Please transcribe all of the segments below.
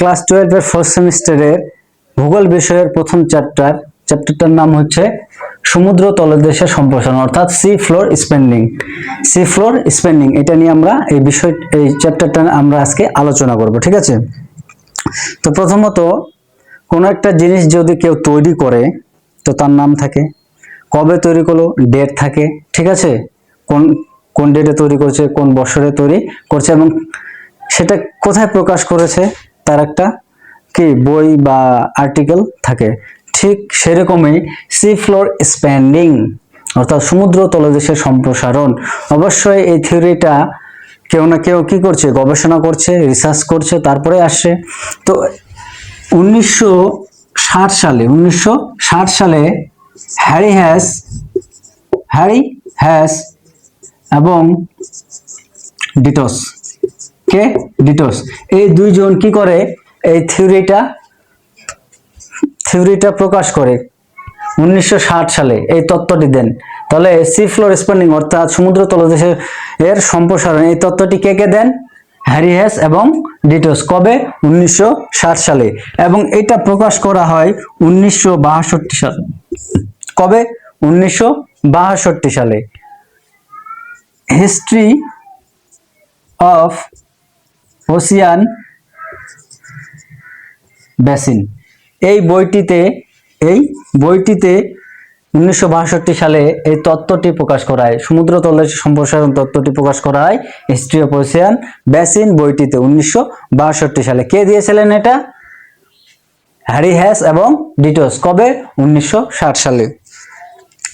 Class টুয়েলভের first সেমিস্টারের ভূগোল বিষয়ের প্রথম চ্যাপ্টার চ্যাপ্টারটার নাম হচ্ছে সমুদ্র তলদেশের সম্প্রসারণ, অর্থাৎ sea floor spending sea floor spending এটা নিয়ে আমরা এই বিষয়, এই চ্যাপ্টারটা আমরা আজকে আলোচনা করব, ঠিক আছে? তো প্রথমত, কোনো একটা জিনিস যদি কেউ তৈরি করে, তো তার নাম থাকে, কবে তৈরি করল ডেট থাকে, ঠিক আছে? কোন কোন ডেটে তৈরি করছে, কোন বছরে তৈরি করছে, এবং সেটা কোথায় প্রকাশ করেছে তার একটা কি বই বা আর্টিকেল থাকে। ঠিক সেরকমই সি ফ্লোর স্প্যান্ডিং অর্থাৎ সমুদ্র তলদেশের সম্প্রসারণ। অবশ্যই এই থিওরিটা কেউ না কেউ কী করছে, গবেষণা করছে রিসার্চ করছে, তারপরে আসছে। তো উনিশশো ষাট সালে, উনিশশো ষাট সালে হ্যারি হ্যাস হ্যারি হ্যাস এবং ডিটোস কে? ডিটোস। এই দুইজন কি করে? এই থিওরিটা থিওরিটা প্রকাশ করে উনিশশো ষাট সালে এই তত্ত্বটি দেন। তাহলে সি ফ্লোর স্পেন্ডিং অর্থাৎ সমুদ্র তলদেশের এর সম্প্রসারণ, এই তত্ত্বটি কে কে দেন? হ্যারি হ্যাস এবং ডিটোস। কবে? উনিশশো ষাট সালে। এবং এটা প্রকাশ করা হয় উনিশশো সালে, কবে? উনিশশো সালে। History of ocean basin. এই বইটিতে এই বইটিতে উনিশশো বাষট্টি সালে এই তত্ত্বটি প্রকাশ করা হয় সমুদ্র তলের সম্প্রসারণ তত্ত্বটি প্রকাশ করা হয় হিস্ট্রি অফ ওসিয়ান বেসিন বইটিতে উনিশশো বাষট্টি সালে। কে দিয়েছিলেন এটা? হ্যারি হ্যাস এবং ডিটোস কবে উনিশশো ষাট সালে।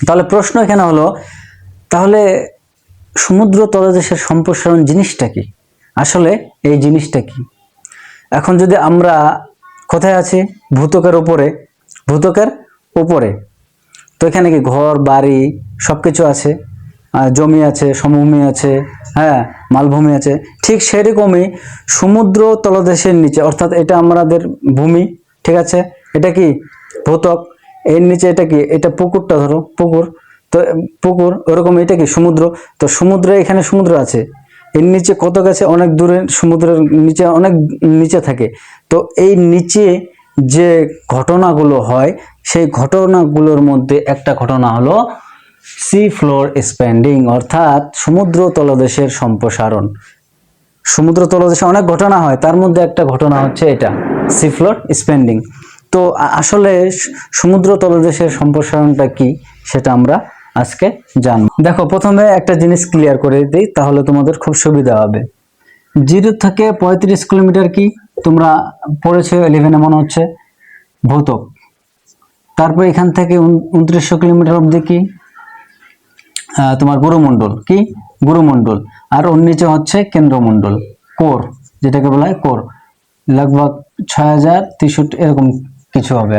তাহলে প্রশ্ন এখানে হলো, তাহলে সমুদ্র তলদেশের সম্প্রসারণ জিনিসটা কি? আসলে এই জিনিসটা কি? এখন যদি আমরা কোথায় আছি? ভূতকের উপরে। ভূতকের উপরে। তো এখানে কি ঘর, বাড়ি সব কিছু আছে জমি আছে, সমভূমি আছে হ্যাঁ মালভূমি আছে। ঠিক সেরকমই সমুদ্র তলদেশের নিচে, অর্থাৎ এটা আমাদের ভূমি, ঠিক আছে? এটা কি ভূতক এর নিচে এটা কি? এটা পুকুরটা ধরো, পুকুর। তো, পুকুর, ওরকম এটা কি সমুদ্র? তো সমুদ্রে এখানে সমুদ্র আছে। এর নিচে কত গেছে? অনেক দূরে, সমুদ্রের নিচে, অনেক নিচে থাকে। তো এই নিচে যে ঘটনাগুলো হয়, সেই ঘটনাগুলোর মধ্যে একটা ঘটনা হলো সি ফ্লোর স্প্যান্ডিং অর্থাৎ সমুদ্র তলদেশের সম্প্রসারণ। সমুদ্র তলদেশে অনেক ঘটনা হয়, তার মধ্যে একটা ঘটনা হচ্ছে এটা সি ফ্লোর স্পেন্ডিং তো আসলে সমুদ্র তলদেশের সম্প্রসারণটা কি, সেটা আমরা আজকে জানব। দেখো, প্রথমে একটা জিনিস ক্লিয়ার করে দিই, তাহলে তোমাদের খুব সুবিধা হবে। জিরো থেকে পঁয়ত্রিশ কিলোমিটার কি? তোমরা পড়েছো ইলেভেনে মনে হচ্ছে। ভৌতক। তারপর এখান থেকে উনত্রিশশো কিলোমিটার অবধি কি? তোমার গুরুমণ্ডল। কি? গুরুমণ্ডল। আর ওর নিচে হচ্ছে কেন্দ্রমণ্ডল। কোর, যেটাকে বলা হয় কোর। লগভগ ছয় হাজার তেষট্টি এরকম কিছু হবে।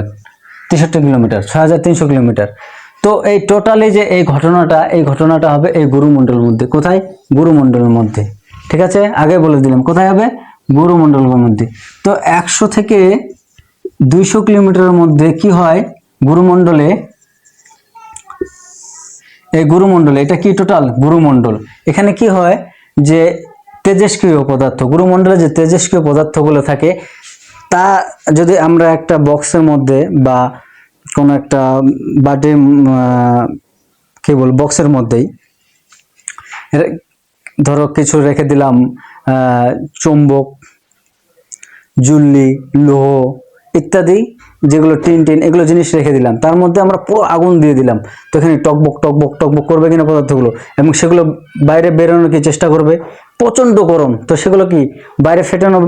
তেষট্টি কিলোমিটার, ছয় হাজার তিনশো কিলোমিটার। তো এই টোটালি যে এই ঘটনাটা এই ঘটনাটা হবে এই গুরুমণ্ডলের মধ্যে। কোথায়? গুরুমণ্ডলের মধ্যে। ঠিক আছে? আগে বলে দিলাম, কোথায় হবে? গুরুমণ্ডলের মধ্যে। তো একশো থেকে দুইশো কিলোমিটারের মধ্যে কি হয়? গুরুমণ্ডলে, এই গুরুমণ্ডল, এটা কি টোটাল গুরুমণ্ডল। এখানে কি হয়? যে তেজস্ক্রিয় পদার্থ, গুরুমণ্ডলে যে তেজস্ক্রিয় পদার্থগুলো থাকে, তা যদি আমরা একটা বক্সের মধ্যে বা কোনো একটা বাটে কি বল বক্সের মধ্যেই। ধরো কিছু রেখে দিলাম চুম্বক জুল্লি লোহ ইত্যাদি, যেগুলো টিন টিন, এগুলো জিনিস রেখে দিলাম। তার মধ্যে আমরা পুরো আগুন দিয়ে দিলাম। তো এখানে টকবক টকবক টকবক করবে কিনা পদার্থগুলো? এবং সেগুলো বাইরে বেরোনোর কি চেষ্টা করবে? প্রচণ্ড গরম। তো সেগুলো কি বাইরে ফেটানো,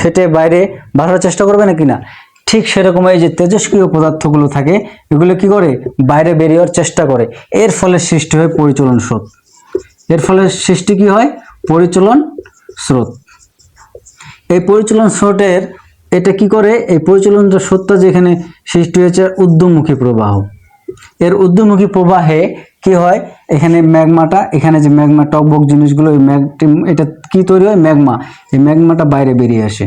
ফেটে বাইরে বাড়ানোর চেষ্টা করবে না কিনা? ঠিক সেরকম এই যে তেজস্ক্রিয় পদার্থগুলো থাকে, এগুলো কি করে? বাইরে বেরিয়ে চেষ্টা করে। এর ফলে সৃষ্টি হয় পরিচলন স্রোত। এর ফলে সৃষ্টি কি হয়? পরিচলন স্রোত। এই পরিচলন স্রোতের এটা কি করে? এই পরিচালন স্রোতটা যেখানে সৃষ্টি হয়েছে, ঊর্ধ্বমুখী প্রবাহ। এর ঊর্ধ্বমুখী প্রবাহে কি হয়? এখানে ম্যাগমাটা, এখানে যে ম্যাগমা টকবক জিনিসগুলো, এই ম্যাগ এটা কি তৈরি হয়? ম্যাগমা। এই ম্যাগমাটা বাইরে বেরিয়ে আসে।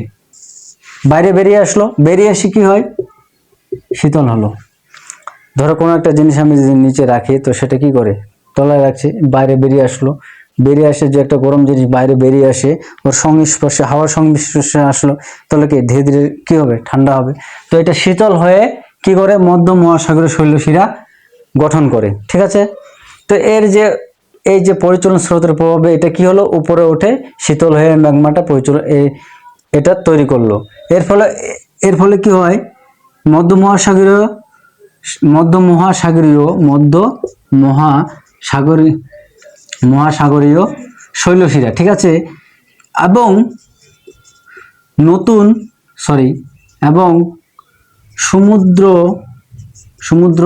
বাইরে বেরিয়ে আসলো। বেরিয়ে আসে কি হয়? শীতল হলো। ধরো কোনো একটা জিনিস আমি যদি নিচে রাখি, তো সেটা কি করে? তলায় রাখছি, বাইরে বেরিয়ে আসলো। বেরিয়ে আসে যে একটা গরম জিনিস বাইরে বেরিয়ে আসে, ওর সংস্পর্শে, হাওয়ার সংস্পর্শে আসলো, তাহলে কি ধীরে ধীরে কী হবে? ঠান্ডা হবে। তো এটা শীতল হয়ে কি করে? মধ্য মহাসাগরের শৈলশিরা গঠন করে। ঠিক আছে? তো এর যে, এই যে পরিচালন স্রোতের প্রভাবে এটা কি হলো? উপরে ওঠে শীতল হয়ে ম্যাগমাটা পরিচালন এই- এটা তৈরি করল। এর ফলে এর ফলে কি হয়? মধ্য মহাসাগরীয় মধ্য মহাসাগরীয়, মধ্য মহাসাগরী, মহাসাগরীয় শৈলশিরা, ঠিক আছে? এবং নতুন সরি এবং সমুদ্র সমুদ্র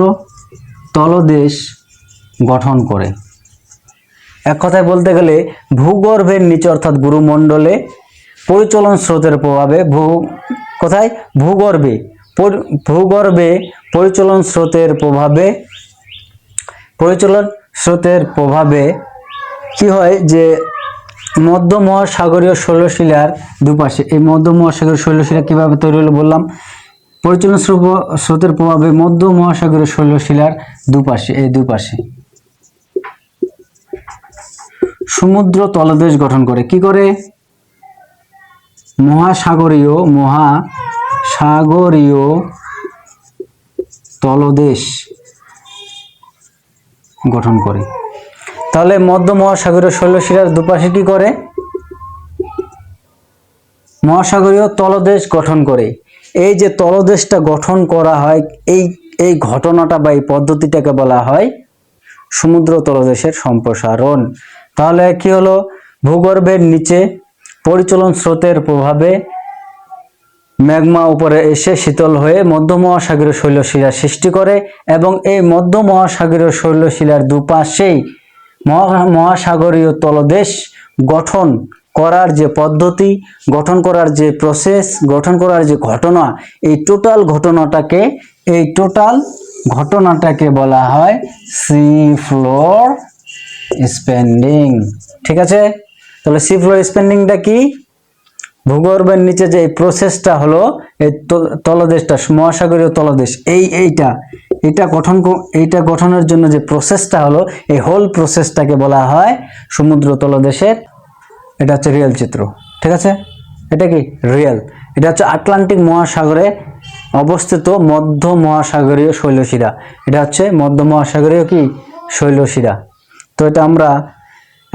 তলদেশ গঠন করে। এক কথায় বলতে গেলে, ভূগর্ভের নিচে অর্থাৎ গুরুমণ্ডলে পরিচলন স্রোতের প্রভাবে ভূ, কোথায়? ভূগর্ভে। ভূগর্ভে পরিচলন স্রোতের প্রভাবে, পরিচলন স্রোতের প্রভাবে কি হয় যে মধ্য মহাসাগরীয় শৈলশিলার দুপাশে, এই মধ্য মহাসাগরীয় শৈলশিলা কীভাবে তৈরি হলো বললাম? পরিচালন স্রোত- স্রোতের প্রভাবে মধ্য মহাসাগরীয় শৈলশিলার দুপাশে, এই দুপাশে। সমুদ্র তলদেশ গঠন করে, কি করে? মহাসাগরীয় মহাসাগরীয় তলদেশ গঠন করে। তাহলে মধ্য মহাসাগরীয় শৈলশিরার দুপাশে কি করে? মহাসাগরীয় তলদেশ গঠন করে। এই যে তলদেশটা গঠন করা হয়, এই এই ঘটনাটা বা এই পদ্ধতিটাকে বলা হয় সমুদ্র তলদেশের সম্প্রসারণ। তাহলে কি হলো? ভূগর্ভের নিচে পরিচলন স্রোতের প্রভাবে ম্যাগমা উপরে এসে শীতল হয়ে মধ্য মহাসাগরীয় শৈলশিলা সৃষ্টি করে এবং এই মধ্য মহাসাগরীয় শৈলশিলার দুপাশেই মহা- মহাসাগরীয় তলদেশ গঠন করার যে পদ্ধতি, গঠন করার যে প্রসেস গঠন করার যে ঘটনা, এই টোটাল ঘটনাটাকে, এই টোটাল ঘটনাটাকে বলা হয় সি ফ্লোর স্পেন্ডিং ঠিক আছে? তাহলে সি ফ্লোর স্পেন্ডিংটা কি? ভূগর্ভের নিচে যে প্রসেসটা হলো, এই তলদেশটা, মহাসাগরীয় তলদেশ, এই এইটা, এটা গঠন এইটা গঠনের জন্য যে প্রসেসটা হলো, এই হোল প্রসেসটাকে বলা হয় সমুদ্র তলদেশের। এটা হচ্ছে রিয়েল চিত্র, ঠিক আছে? এটা কি? রিয়েল এটা হচ্ছে আটলান্টিক মহাসাগরে অবস্থিত মধ্য মহাসাগরীয় শৈলশিরা। এটা হচ্ছে মধ্য মহাসাগরীয় কি? শৈলশিরা। তো এটা আমরা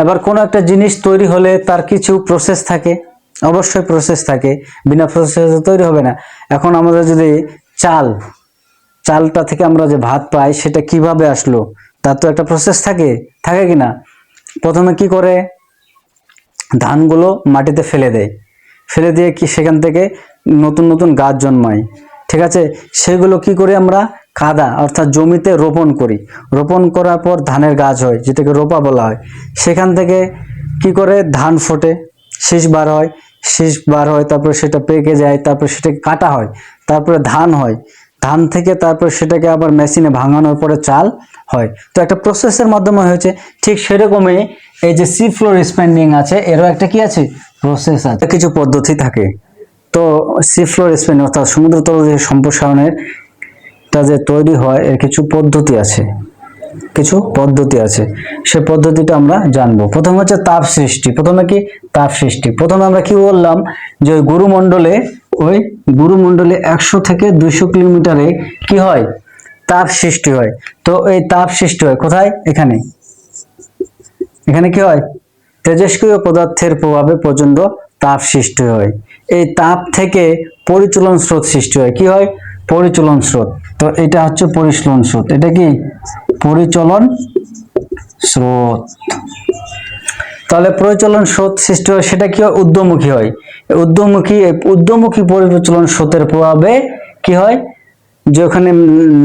এবার কোনো একটা জিনিস তৈরি হলে তার কিছু প্রসেস থাকে, অবশ্যই প্রসেস থাকে। বিনা প্রসেসে তৈরি হবে না। এখন আমাদের যদি চাল, চালটা থেকে আমরা যে ভাত পাই, সেটা কীভাবে আসলো? তার তো একটা প্রসেস থাকে থাকে কি না? প্রথমে কি করে? ধানগুলো মাটিতে ফেলে দেয়। ফেলে দিয়ে কি সেখান থেকে নতুন নতুন গাছ জন্মায়। ঠিক আছে? সেগুলো কি করে আমরা কাদা, অর্থাৎ জমিতে রোপণ করি। রোপণ করার পর ধানের গাছ হয়, যেটাকে রোপা বলা হয়। সেখান থেকে কি করে? ধান ফোটে, শীষ বার হয়, শীষ বার হয়, তারপরে সেটা পেকে যায়, তারপরে সেটাকে কাটা হয়, তারপরে ধান হয়। ধান থেকে তারপর সেটাকে আবার মেশিনে ভাঙানোর পরে চাল হয়। তো একটা প্রসেসের মাধ্যমে হয়েছে, ঠিক সেরকমই এই যে সি ফ্লোর স্পেন্ডিং আছে, এরও একটা কি আছে? প্রসেস আছে। কিছু পদ্ধতি থাকে। তো সি ফ্লোর স্পেন্ডিং অর্থাৎ সমুদ্র তল যে সম্প্রসারণের তা যে তৈরি হয়, এর কিছু পদ্ধতি আছে। কিছু পদ্ধতি আছে। সে পদ্ধতিটা আমরা জানব। প্রথম হচ্ছে তাপ সৃষ্টি। প্রথমে কি? তাপ সৃষ্টি। প্রথমে আমরা কি বললাম? যে ওই গুরুমণ্ডলে ওই গুরুমণ্ডলে একশো থেকে দুইশো কিলোমিটারে কি হয়? তাপ সৃষ্টি হয়। তো এই তাপ সৃষ্টি হয় কোথায়? এখানে। এখানে কি হয়? তেজস্ক্রিয় পদার্থের প্রভাবে প্রচণ্ড তাপ সৃষ্টি হয়। এই তাপ থেকে পরিচলন স্রোত সৃষ্টি হয়। কি হয়? পরিচলন স্রোত। তো এটা হচ্ছে পরিচলন স্রোত। এটা কি? পরিচলন স্রোত। তাহলে পরিচলন স্রোত সৃষ্টি হয়, সেটা কি হয়? উদ্যমুখী হয়। উদ্যমুখী এই পরিচলন স্রোতের প্রভাবে কি হয়? যে ওখানে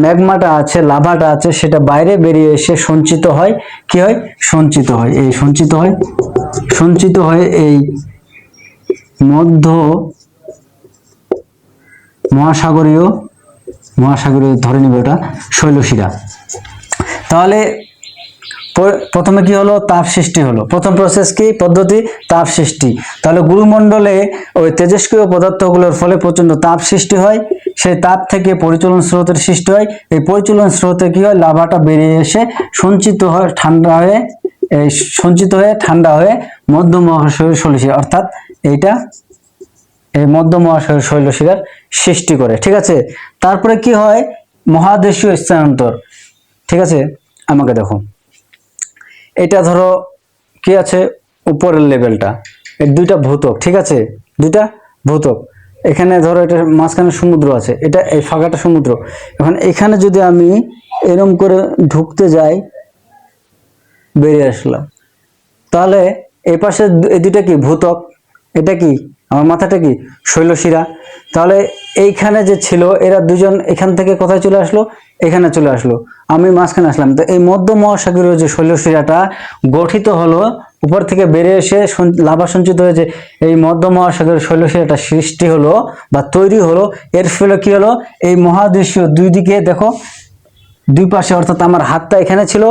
ম্যাগমাটা আছে, লাভাটা আছে, সেটা বাইরে বেরিয়ে এসে সঞ্চিত হয়। কি হয়? সঞ্চিত হয়। এই সঞ্চিত হয় সঞ্চিত হয় এই মধ্য মহাসাগরীয় মহাসাগরীয় ধরে নেবে ওটা শৈলশিরা তাহলে প্রথমে কি হলো? তাপ সৃষ্টি হলো। প্রথম প্রসেস কি? পদ্ধতি, তাপ সৃষ্টি। তাহলে গুরুমণ্ডলে ওই তেজস্ক্রিয় পদার্থগুলোর ফলে প্রচণ্ড তাপ সৃষ্টি হয়। সেই তাপ থেকে পরিচলন স্রোতের সৃষ্টি হয়। এই পরিচলন স্রোতে কি হয়? লাভাটা বেরিয়ে এসে সঞ্চিত হয়, ঠান্ডা হয়ে, এই সঞ্চিত হয়ে, ঠান্ডা হয়ে মধ্য শৈলশিরা অর্থাৎ এইটা এই মধ্য মহাসাগর শৈলশিরার সৃষ্টি করে, ঠিক আছে? তারপরে কি হয়? মহাদেশীয় স্থানান্তর। ঠিক আছে? আমাকে দেখো। এটা ধরো কি আছে? উপরের লেভেলটা। এই দুইটা ভূতক ঠিক আছে? দুইটা ভূতক এখানে ধরো এটা মাঝখানে সমুদ্র আছে। এটা এই ফাঁকাটা সমুদ্র। এখন এখানে যদি আমি এরম করে ঢুকতে যাই, বেরিয়ে আসলাম। তাহলে এই পাশে এই দুইটা কি? ভূতক এটা কি? আমার মাথাটা কি? শৈলশিরা তাহলে এইখানে যে ছিল, এরা দুজন এখান থেকে কোথায় চলে আসলো? এখানে চলে আসলো। আমি মাঝখানে আসলাম। তো এই মধ্য মহাসাগরীয় যে শৈলশিরাটা গঠিত হলো, উপর থেকে বেরিয়ে এসে লাভা সঞ্চিত হয়েছে। এই মধ্য মহাসাগরের শৈলশিরাটা সৃষ্টি হলো বা তৈরি হলো। এর ফলে কি হলো? এই মহাদেশীয় দুই দিকে, দেখো, দুই পাশে, অর্থাৎ আমার হাতটা এখানে ছিল,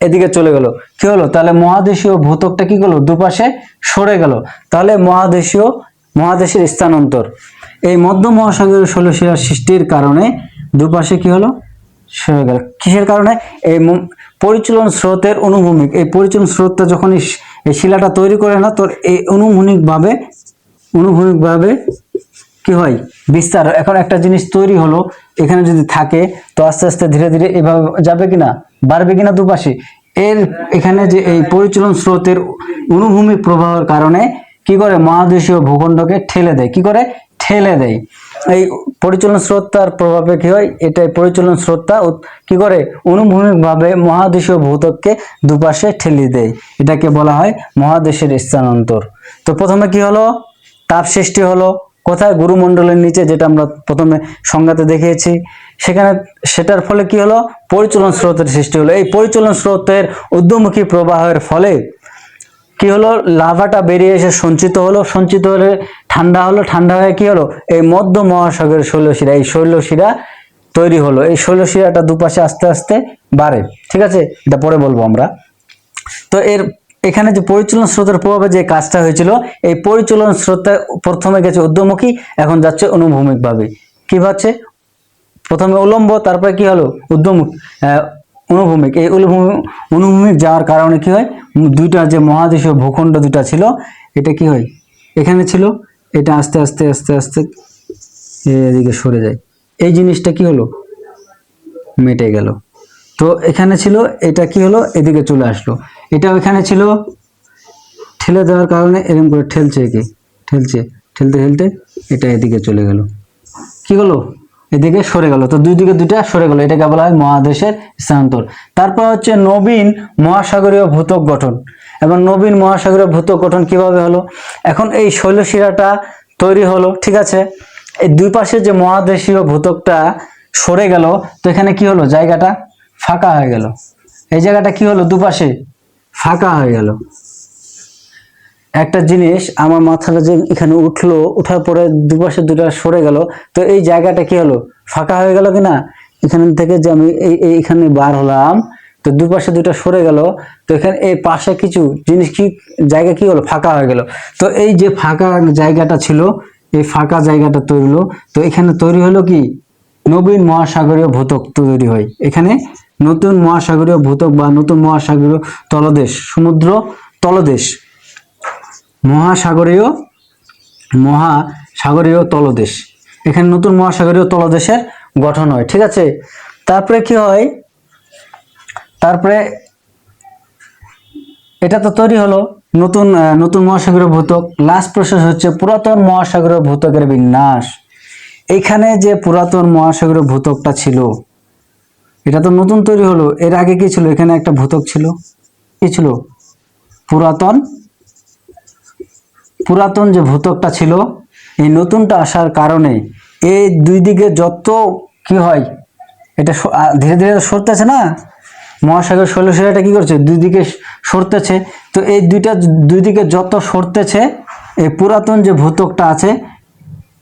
এদিকে চলে গেল। কি হলো? তাহলে মহাদেশীয় ভূতকটা কি করল? দুপাশে সরে গেল। তাহলে মহাদেশীয় মহাদেশের স্থানান্তর। এই মধ্য মহাসাগরীয় শৈলশিলার সৃষ্টির কারণে দুপাশে কি হলো? সরে গেল। কিসের কারণে? এই পরিচলন স্রোতের অনুভূমিক। এই পরিচলন স্রোতটা যখন এই শিলাটা তৈরি করে না, তোর এই অনুভূমিকভাবে অনুভূমিকভাবে কি হয়? বিস্তার। এখন একটা জিনিস তৈরি হলো, এখানে যদি থাকে, তো আস্তে আস্তে ধীরে ধীরে এভাবে যাবে কিনা? বাড়বে কিনা দুপাশে? এর এখানে যে এই পরিচলন স্রোতের অনুভূমিক প্রবাহের কারণে কি করে? মহাদেশীয় ভূখণ্ডকে ঠেলে দেয়। কি করে? ঠেলে দেয়। এই পরিচলন স্রোতটার প্রভাবে কি হয়? এটাই পরিচলন স্রোতটা কি করে? অনুভূমিকভাবে মহাদেশীয় ভূতককে দুপাশে ঠেলে দেয়। এটাকে বলা হয় মহাদেশের স্থানান্তর। তো প্রথমে কি হলো? তাপ সৃষ্টি হলো। কোথায়? গুরুমণ্ডলের নিচে, যেটা আমরা প্রথমে সংজ্ঞাতে দেখিয়েছি। সেখানে সেটার ফলে কি হলো? পরিচলন স্রোতের সৃষ্টি হলো। এই পরিচলন স্রোতের ঊর্ধ্বমুখী প্রবাহের ফলে কি হলো? লাভাটা বেরিয়ে এসে সঞ্চিত হলো। সঞ্চিত হলে ঠান্ডা হলো। ঠান্ডা হয়ে কি হলো? এই মধ্য মহাসাগরের শৈলশিরা এই শৈলশিরা তৈরি হলো। এই শৈলশিরাটা দুপাশে আস্তে আস্তে বাড়ে। ঠিক আছে? এটা পরে বলব আমরা। তো এর এখানে যে পরিচালন স্রোতের প্রভাবে যে কাজটা হয়েছিল এই পরিচালন স্রোতটা প্রথমে গেছে ঊর্ধ্বমুখী এখন যাচ্ছে অনুভূমিক ভাবে কি হচ্ছে? প্রথমে উলম্ব তারপরে কি হলো? আহ, অনুভূমিক। এই অনুভূমিক যাওয়ার কারণে কি হয়? দুইটা যে মহাদেশীয় ভূখণ্ড দুটা ছিল, এটা কি হয়? এখানে ছিল, এটা আস্তে আস্তে আস্তে আস্তে এদিকে সরে যায়। এই জিনিসটা কি হলো? মেটে গেল। তো এখানে ছিল, এটা কি হলো? এদিকে চলে আসলো। এটা ওইখানে ছিল, ঠেলে দেওয়ার কারণে এরকম করে ঠেলছে একে। ঠেলছে, ঠেলতে ঠেলতে এটা এদিকে চলে গেল। কি হলো? এদিকে সরে গেল। তো দুই দিকে দুইটা সরে গেল। এটাকে বলা হয় মহাদেশের স্থানান্তর। তারপর হচ্ছে নবীন মহাসাগরীয় ভূতক গঠন। এবং নবীন মহাসাগরীয় ভূতক গঠন কীভাবে হলো? এখন এই শৈলশিরাটা তৈরি হলো, ঠিক আছে? এই দুই পাশে যে মহাদেশীয় ভূতকটা সরে গেল, তো এখানে কি হলো? জায়গাটা ফাঁকা হয়ে গেল। এই জায়গাটা কি হলো? দুপাশে ফাঁকা হয়ে গেল। একটা জিনিস আমার মাথাটা যে এখানে উঠল, উঠার পরে দুপাশে দুটা সরে গেল, তো এই জায়গাটা কি হলো? ফাঁকা হয়ে গেল কিনা? এখান থেকে যে আমি এই, এই- এইখানে বার হলাম, তো দুপাশে দুটা সরে গেল, তো এখানে এই পাশে কিছু জিনিস কি, জায়গা কি হলো? ফাঁকা হয়ে গেল। তো এই যে ফাঁকা জায়গাটা ছিল, এই ফাঁকা জায়গাটা তৈরি হলো, তো এখানে তৈরি হলো কি? নবীন মহাসাগরীয় ভূতক তৈরি হয়। এখানে নতুন মহাসাগরীয় ভূতক বা নতুন মহাসাগরীয় তলদেশ, সমুদ্র তলদেশ। মহাসাগরীয় মহাসাগরীয় তলদেশ। এখানে নতুন মহাসাগরীয় তলদেশের গঠন হয়, ঠিক আছে? তারপরে কি হয়? তারপরে এটা তো তৈরি হলো নতুন নতুন মহাসাগরীয় ভূতক লাস্ট প্রসেস হচ্ছে পুরাতন মহাসাগরীয় ভূতকের বিন্যাস। এখানে যে পুরাতন মহাসাগরীয় ভূতকটা ছিল, এটা তো নতুন তৈরি হলো। এর আগে কি ছিল? এখানে একটা ভূতক ছিল। কি ছিল? পুরাতন পুরাতন যে ভূতকটা ছিল, এই নতুনটা আসার কারণে এই দুই দিকে যত কি হয়, এটা ধীরে ধীরে সরতেছে না? মহাসাগর শৈলশিরাটা কি করছে? দুই দিকে সরতেছে। তো এই দুইটা দুই দিকে যত সরতেছে, এই পুরাতন যে ভূতকটা আছে,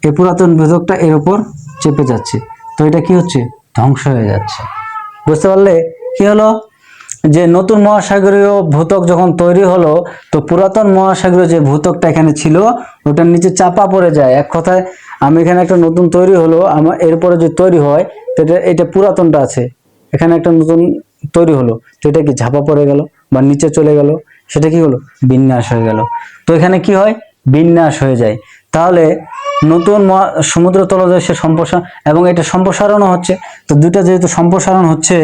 এই পুরাতন ভূতকটা এর উপর চেপে যাচ্ছে। তো এটা কি হচ্ছে? ধ্বংস হয়ে যাচ্ছে। বুঝতে পারলে কি হলো? যে নতুন মহাসাগরীয় ভূতক যখন তৈরি হলো, তো পুরাতন মহাসাগরীয় যে ভূতকটা এখানে ছিল, ওটার নিচে চাপা পড়ে যায়। এক কথায়, আমি এখানে একটা নতুন তৈরি হলো আমার এরপরে যে তৈরি হয়, তো এটা এটা পুরাতনটা আছে। এখানে একটা নতুন তৈরি হলো। তো এটা কি ঝাপা পড়ে গেল বা নিচে চলে গেল? সেটা কি হলো? বিন্যাস হয়ে গেল। তো এখানে কি হয়? বিন্যাস হয়ে যায়। তাহলে নতুন সমুদ্র তলদেশে সম্প্রসারণ এবং এটা সম্প্রসারণও হচ্ছে। তো দুইটা যেহেতু সম্প্রসারণ হচ্ছে,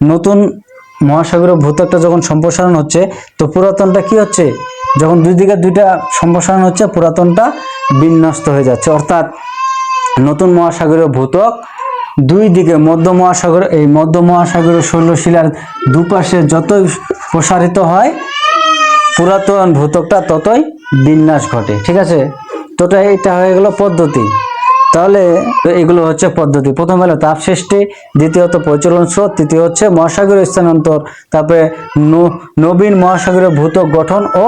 নতুন মহাসাগরীয় ভূত্বকটা যখন সম্প্রসারণ হচ্ছে, তো পুরাতনটা কি হচ্ছে? যখন দুই দিকে দুইটা সম্প্রসারণ হচ্ছে, পুরাতনটা বিন্যস্ত হয়ে যাচ্ছে। অর্থাৎ নতুন মহাসাগরীয় ভূতক দুই দিকে, মধ্য মহাসাগর এই মধ্য মহাসাগরীয় শৈলশিলার দুপাশে যতই প্রসারিত হয়, পুরাতন ভূতকটা ততই বিন্যাস ঘটে। ঠিক আছে? তোটা এটা হয়ে গেল পদ্ধতি। তাহলে এগুলো হচ্ছে পদ্ধতি। প্রথম হলো তাপ সৃষ্টি, দ্বিতীয়ত প্রচলন স্রোত, তৃতীয় হচ্ছে মহাসাগরীয় স্থানান্তর, তারপরে নবীন মহাসাগরীয় ভূত গঠন ও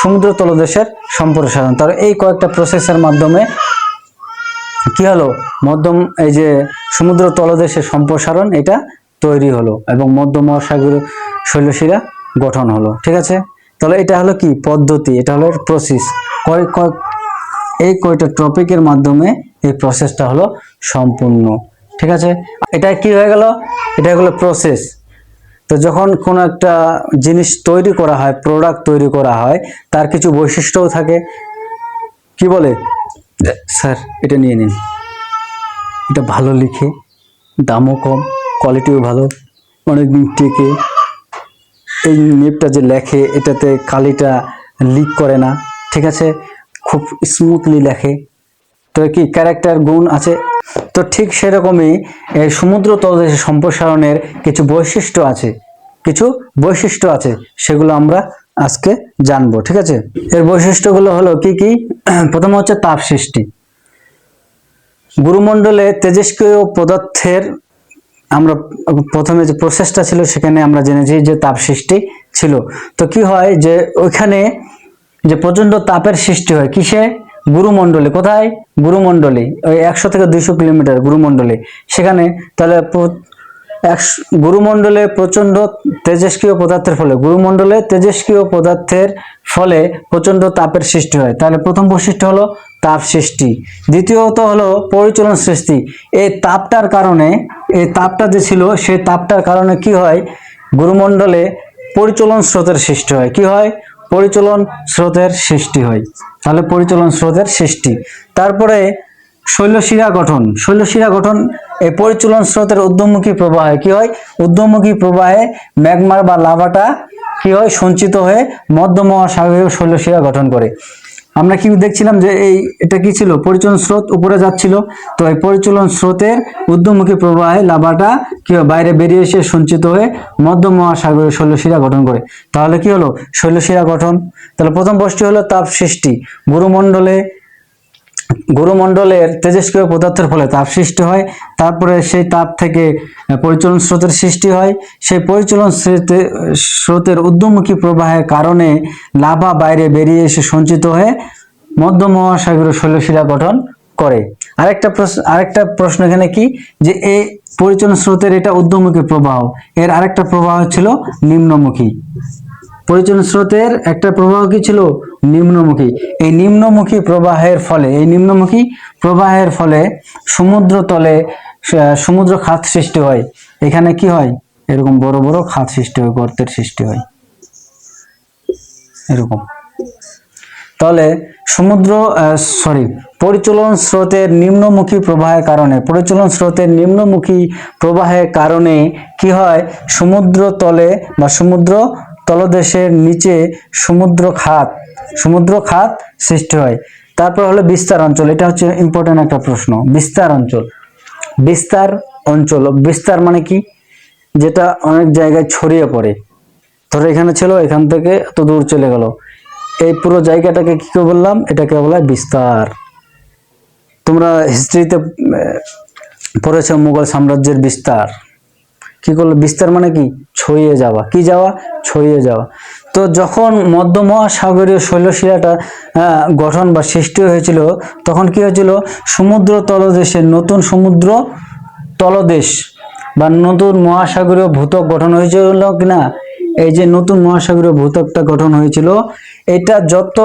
সমুদ্র তলদেশের সম্প্রসারণ। তার এই কয়েকটা প্রসেসের মাধ্যমে কি হলো? মধ্যম, এই যে সমুদ্র তলদেশের সম্প্রসারণ, এটা তৈরি হলো এবং মধ্য মহাসাগরীয় শৈলশিরা গঠন হলো। ঠিক আছে? তাহলে এটা হলো কি? পদ্ধতি, এটা হলো প্রসেস কয় কয়, এই কয়টা টপিকের মাধ্যমে এই প্রসেসটা হলো সম্পূর্ণ। ঠিক আছে? এটা কি হয়ে গেল? এটা হলো প্রসেস তো যখন কোনো একটা জিনিস তৈরি করা হয় প্রোডাক্ট তৈরি করা হয়, তার কিছু বৈশিষ্ট্যও থাকে। কি বলে? স্যার, এটা নিয়ে নিন। এটা ভালো লিখে, দামও কম কোয়ালিটিও ভালো, অনেকদিন টেকে। এই নেপটা যে লেখে, এটাতে কালিটা লিক করে না। ঠিক আছে? খুব স্মুথলি লেখে। তো কি ক্যারেক্টার গুণ আছে? তো ঠিক সেরকমই সমুদ্র তলদেশে সম্প্রসারণের কিছু বৈশিষ্ট্য আছে। কিছু বৈশিষ্ট্য আছে, সেগুলো আমরা আজকে জানব, ঠিক আছে? এর বৈশিষ্ট্যগুলো হলো কি কি? প্রথম হচ্ছে তাপ সৃষ্টি। গুরুমণ্ডলে তেজস্ক্রিয় পদার্থের আমরা প্রথমে যে প্রসেসটা ছিল, সেখানে আমরা জেনেছি যে তাপ সৃষ্টি ছিল। তো কি হয় যে ওইখানে যে প্রচণ্ড তাপের সৃষ্টি হয়, কিসে? গুরুমণ্ডলে, কোথায়? গুরুমণ্ডলে, ওই একশো থেকে দুইশো কিলোমিটার গুরুমণ্ডলে। সেখানে তাহলে গুরুমণ্ডলে প্রচণ্ড তেজস্ক্রিয় পদার্থের ফলে, গুরুমণ্ডলে তেজস্ক্রিয় পদার্থের ফলে প্রচণ্ড তাপের সৃষ্টি হয়। তাহলে প্রথম বৈশিষ্ট্য হলো তাপ সৃষ্টি। দ্বিতীয়ত হলো পরিচলন সৃষ্টি। এই তাপটার কারণে, এই তাপটা যে ছিল, সেই তাপটার কারণে কি হয়? গুরুমণ্ডলে পরিচলন স্রোতের সৃষ্টি হয়। কি হয়? পরিচলন স্রোতের সৃষ্টি হয়। তাহলে পরিচলন স্রোতের সৃষ্টি। তারপরে শৈলশিরা গঠন। শৈলশিরা গঠন, এই পরিচলন স্রোতের উদ্যমুখী প্রবাহে কি হয়? উদ্যমুখী প্রবাহে ম্যাগমার বা লাভাটা কি হয়? সঞ্চিত হয়ে মধ্য মহাসাগরীয় শৈলশিরা গঠন করে। আমরা কি দেখছিলাম যে এই, এটা কি ছিল? পরিচলন স্রোত উপরে যাচ্ছিল। তো এই পরিচলন স্রোতের ঊর্ধ্বমুখী প্রবাহে লাভাটা কি বাইরে বেরিয়ে এসে সঞ্চিত হয়ে মধ্য মহাসাগরের শৈলশিরা গঠন করে। তাহলে কি হলো? শৈলশিরা গঠন। তাহলে প্রথম বস্তু হলো তাপ সৃষ্টি। গুরুমণ্ডলে গুরুমণ্ডলের তেজস্ক্রিয় পদার্থের ফলে তাপ সৃষ্টি হয়। তারপরে সেই তাপ থেকে পরিচলন স্রোতের সৃষ্টি হয়। সেই পরিচলন স্রোতে, স্রোতের ঊর্ধ্বমুখী প্রবাহের কারণে লাভা বাইরে বেরিয়ে এসে সঞ্চিত হয়ে মধ্য মহাসাগরীয় শৈলশিরা গঠন করে। আরেকটা প্রশ্ন আরেকটা প্রশ্ন এখানে কি? যে এই পরিচলন স্রোতের এটা ঊর্ধ্বমুখী প্রবাহ, এর আরেকটা প্রবাহ ছিল নিম্নমুখী। পরিচলন স্রোতের একটা প্রবাহ কি ছিল? নিম্নমুখী। এই নিম্নমুখী প্রবাহের ফলে, এই নিম্নমুখী প্রবাহের ফলে সমুদ্র তলে সমুদ্র খাত সৃষ্টি হয়। এখানে কি হয়? এরকম বড় বড় খাত সৃষ্টি হয়, গর্তের সৃষ্টি হয়। এরকম। তাহলে সমুদ্র সরি পরিচলন স্রোতের নিম্নমুখী প্রবাহের কারণে, পরিচলন স্রোতের নিম্নমুখী প্রবাহের কারণে কি হয়? সমুদ্র তলে বা সমুদ্র তলদেশের নিচে সমুদ্র খাত সমুদ্র খাত সৃষ্টি হয়। তারপর হলো বিস্তার অঞ্চল। এটা হচ্ছে ইম্পর্টেন্ট একটা প্রশ্ন। বিস্তার অঞ্চল। বিস্তার অঞ্চল। বিস্তার মানে কি? যেটা অনেক জায়গায় ছড়িয়ে পড়ে। ধরো এখানে ছিল, এখান থেকে এত দূর চলে গেল। এই পুরো জায়গাটাকে কি করে বললাম? এটাকে বলা বিস্তার। তোমরা হিস্ট্রিতে পড়েছ মুঘল সাম্রাজ্যের বিস্তার। কি করল? বিস্তার মানে কি? ছড়িয়ে যাওয়া। কি যাওয়া? ছড়িয়ে যাওয়া। তো যখন মধ্য মহাসাগরীয় শৈলশিলাটা গঠন বা সৃষ্টি হয়েছিল, তখন কি হয়েছিল? সমুদ্র তলদেশে নতুন সমুদ্র তলদেশ বা নতুন মহাসাগরীয় ভূতক গঠন হয়েছিল কিনা? এই যে নতুন মহাসাগরীয় ভূতকটা গঠন হয়েছিল, এটা যত,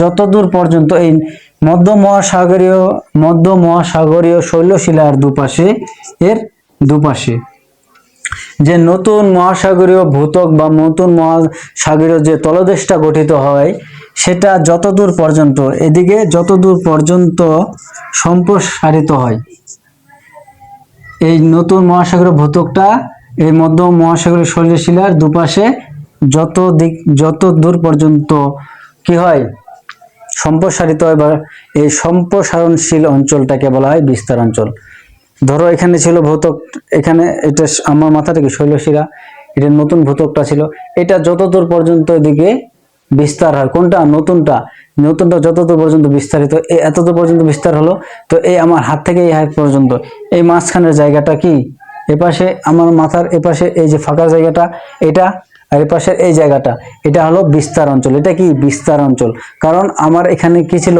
যতদূর পর্যন্ত এই মধ্য মহাসাগরীয় মধ্য মহাসাগরীয় শৈলশিলার দুপাশে, এর দুপাশে। যে নতুন মহাসাগরীয় ভূতক বা নতুন মহাসাগরীয় যে তলদেশটা গঠিত হয়, সেটা যতদূর পর্যন্ত, এদিকে যতদূর পর্যন্ত সম্প্রসারিত হয়। এই নতুন মহাসাগরীয় ভূতকটা এই মধ্য মহাসাগরীয় শৈলশিলার দুপাশে যত দিক, যত দূর পর্যন্ত কি হয়, সম্প্রসারিত হয় বা এই সম্প্রসারণশীল অঞ্চলটাকে বলা হয় বিস্তার অঞ্চল। ধরো এখানে ছিল ভূতক, এখানে এটা আমার মাথা থেকে শৈলশিরা, এটা নতুন ভূতকটা ছিল। এটা যতদূর পর্যন্ত এদিকে বিস্তার হয়, কোনটা? নতুনটা। নতুনটা যতদূর পর্যন্ত বিস্তারিত এতদূর পর্যন্ত বিস্তার হলো তো এই আমার হাত থেকে এই হাত পর্যন্ত। এই মাঝখানের জায়গাটা কি? এপাশে আমার মাথার এপাশে এই যে ফাঁকা জায়গাটা, এটা আর এপাশে এই জায়গাটা। এটা হলো বিস্তার অঞ্চল। এটা কি? বিস্তার অঞ্চল। কারণ আমার এখানে কি ছিল?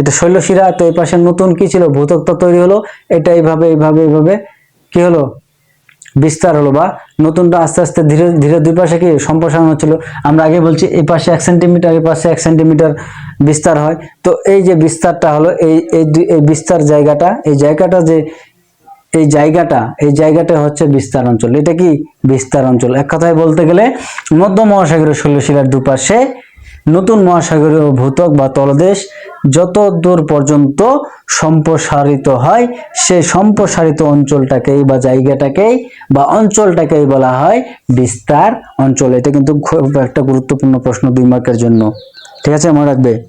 এটা শৈলশিরা তো এই পাশে নতুন কি ছিল? ভূতকটা তৈরি হলো। এটা এইভাবে এইভাবে এইভাবে কি হলো? বিস্তার হলো বা নতুনটা আস্তে আস্তে ধীরে ধীরে দুই পাশে কি সম্প্রসারণ হচ্ছিল? আমরা আগে বলছি এই পাশে এক সেন্টিমিটার এই পাশে এক সেন্টিমিটার বিস্তার হয়। তো এই যে বিস্তারটা হলো, এই এই বিস্তার জায়গাটা, এই জায়গাটা যে, এই জায়গাটা এই জায়গাটা হচ্ছে বিস্তার অঞ্চল। এটা কি? বিস্তার অঞ্চল। এক কথায় বলতে গেলে মধ্য মহাসাগরের শৈলশিলার দুপাশে নতুন মহাসাগরীয় ভূতক বা তলদেশ যত দূর পর্যন্ত সম্প্রসারিত হয়, সে সম্প্রসারিত অঞ্চলটাকেই বা জায়গাটাকেই বা অঞ্চলটাকেই বলা হয় বিস্তার অঞ্চল। এটা কিন্তু খুব একটা গুরুত্বপূর্ণ প্রশ্ন দুই মার্কের জন্য। ঠিক আছে, মনে রাখবে?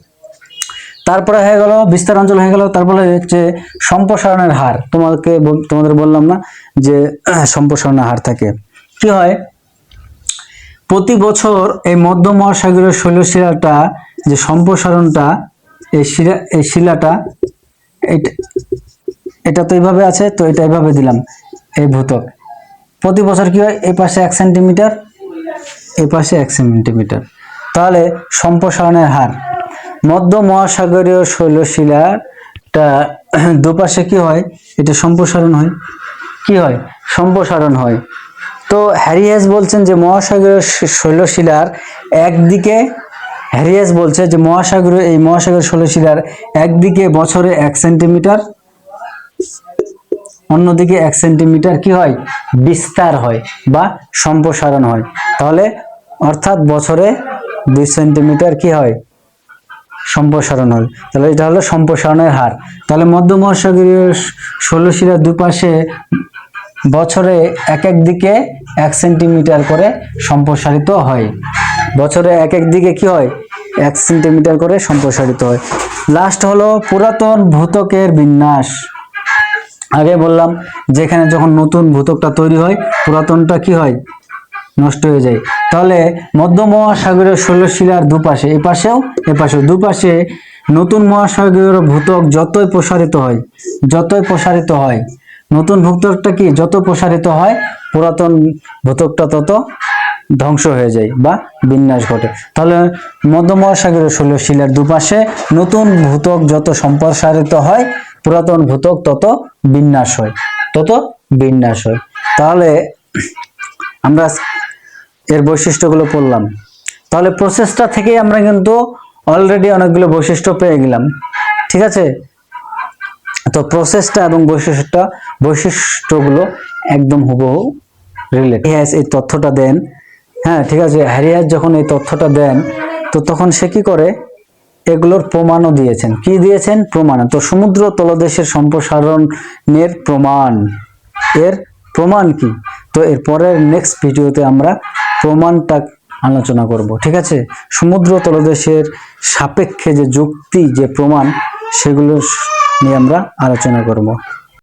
তারপরে হয়ে গেল, বিস্তার অঞ্চল হয়ে গেল, তারপরে হচ্ছে সম্প্রসারণের হার। তোমাকে তোমাদের বললাম না যে সম্প্রসারণের হার থাকে। কি হয়? প্রতি বছর এই মধ্য মহাসাগরীয় শৈলশিলাটা যে সম্প্রসারণটা, এই শিলা, এই শিলাটা এটা তো এইভাবে আছে, তো এটা এইভাবে দিলাম, এই ভূতক প্রতি বছর কি হয়? এই পাশে এক সেন্টিমিটার, এই পাশে এক সেন্টিমিটার। তাহলে সম্প্রসারণের হার। মধ্য মহাসাগরীয় শৈলশিলাটা দুপাশে কি হয়? এটা সম্প্রসারণ হয়। কি হয়? সম্প্রসারণ হয়। তো হ্যারিয়াস বলছেন যে মহাসাগরীয় শ- শৈলশিলার একদিকে হ্যারিয়াস বলছে যে মহাসাগর, এই মহাসাগরীয় শৈলশিলার একদিকে বছরে এক সেন্টিমিটার, অন্যদিকে এক সেন্টিমিটার কি হয়? বিস্তার হয় বা সম্প্রসারণ হয়। তাহলে অর্থাৎ বছরে দুই সেন্টিমিটার কি হয়? সম্প্রসারণ হয়। তাহলে এটা হলো সম্প্রসারণের হার। তাহলে মধ্য মহাসাগরীয় ষোলশিরার দুপাশে বছরে এক এক দিকে এক সেন্টিমিটার করে সম্প্রসারিত হয়। বছরে এক এক দিকে কি হয়? এক সেন্টিমিটার করে সম্প্রসারিত হয়। লাস্ট হলো পুরাতন ভূতকের বিন্যাস। আগে বললাম, যেখানে যখন নতুন ভূতকটা তৈরি হয়, পুরাতনটা কি হয়? নষ্ট হয়ে যায়। তাহলে মধ্য মহাসাগরের ষোলশিলার দুপাশে, এ পাশেও এ পাশেও, দুপাশে নতুন মহাসাগরীয় ভূতক যতই প্রসারিত হয়, যতই প্রসারিত হয় নতুন ভূতকটা কি যত প্রসারিত হয়, পুরাতন ভূতকটা তত ধ্বংস হয়ে যায় বা বিন্যাস ঘটে। তাহলে মধ্য মহাসাগরের ষোলশিলার দুপাশে নতুন ভূতক যত সম্প্রসারিত হয়, পুরাতন ভূতক তত বিন্যাস হয়, তত বিন্যাস হয়। তাহলে আমরা এর বৈশিষ্ট্যগুলো পড়লাম। তাহলে প্রসেসটা থেকেই আমরা কিন্তু অলরেডি অনেকগুলো বৈশিষ্ট্য পেয়ে গেলাম। ঠিক আছে? তো প্রসেসটা এবং বৈশিষ্ট্যটা, বৈশিষ্ট্যগুলো একদম হুবহু রিলেট হ্যাঁ এই তথ্যটা দেন। হ্যাঁ ঠিক আছে। হ্যারিয়াস যখন এই তথ্যটা দেন, তো তখন সে কি করে? এগুলোর প্রমাণও দিয়েছেন। কি দিয়েছেন? প্রমাণ। তো সমুদ্র তলদেশের সম্প্রসারণের প্রমাণ। এর প্রমাণ কি? তো এর পরের নেক্সট ভিডিওতে আমরা প্রমাণটা আলোচনা করব, ঠিক আছে? সমুদ্র তলদেশের সাপেক্ষে যে যুক্তি, যে প্রমাণ সেগুলো নিয়ে আমরা আলোচনা করব।